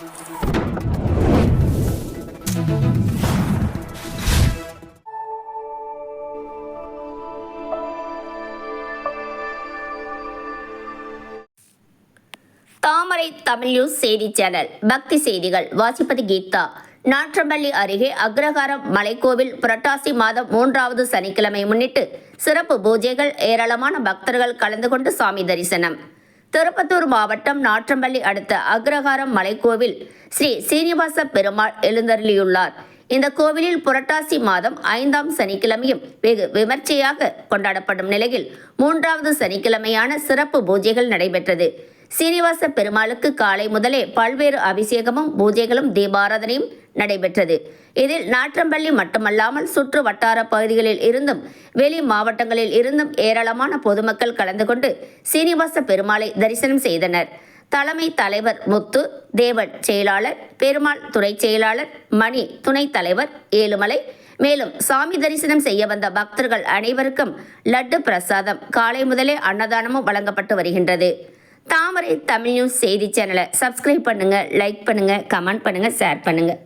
தாமரை Tamil news செய்தி channel பக்தி செய்திகள் வாசிப்பது கீதா. நாற்றம்பள்ளி அருகே அக்ரஹாரம் மலைக்கோவில் புரட்டாசி மாதம் மூன்றாவது சனிக்கிழமை முன்னிட்டு சிறப்பு பூஜைகள் ஏராளமான பக்தர்கள் கலந்து கொண்டு சாமி தரிசனம். திருப்பத்தூர் மாவட்டம் நாற்றம்பள்ளி அடுத்த அக்ரஹாரம் மலைக்கோவில் ஸ்ரீ சீனிவாச பெருமாள் எழுந்தருளியுள்ளார். இந்த கோவிலில் புரட்டாசி மாதம் ஐந்தாம் சனிக்கிழமையும் வெகு விமர்சையாக கொண்டாடப்படும் நிலையில் மூன்றாவது சனிக்கிழமையான சிறப்பு பூஜைகள் நடைபெற்றது. சீனிவாச பெருமாளுக்கு காலை முதலே பல்வேறு அபிஷேகமும் பூஜைகளும் தீபாராதனையும் நடைபெற்றது. இதில் நாற்றம்பள்ளி மட்டுமல்லாமல் சுற்று வட்டார பகுதிகளில் இருந்தும் வெளி மாவட்டங்களில் இருந்தும் ஏராளமான பொதுமக்கள் கலந்து கொண்டு சீனிவாச பெருமாளை தரிசனம் செய்தனர். தலைமை தலைவர் முத்து தேவன் செயலாளர் பெருமாள் துறை செயலாளர் மணி துணைத் தலைவர் ஏழுமலை. மேலும் சாமி தரிசனம் செய்ய வந்த பக்தர்கள் அனைவருக்கும் லட்டு பிரசாதம் காலை முதலே அன்னதானமும் வழங்கப்பட்டு வருகின்றது. தாமரை தமிழ் நியூஸ் செய்தி சேனலை சப்ஸ்கிரைப் பண்ணுங்கள் லைக் பண்ணுங்கள் கமெண்ட் பண்ணுங்கள் ஷேர் பண்ணுங்கள்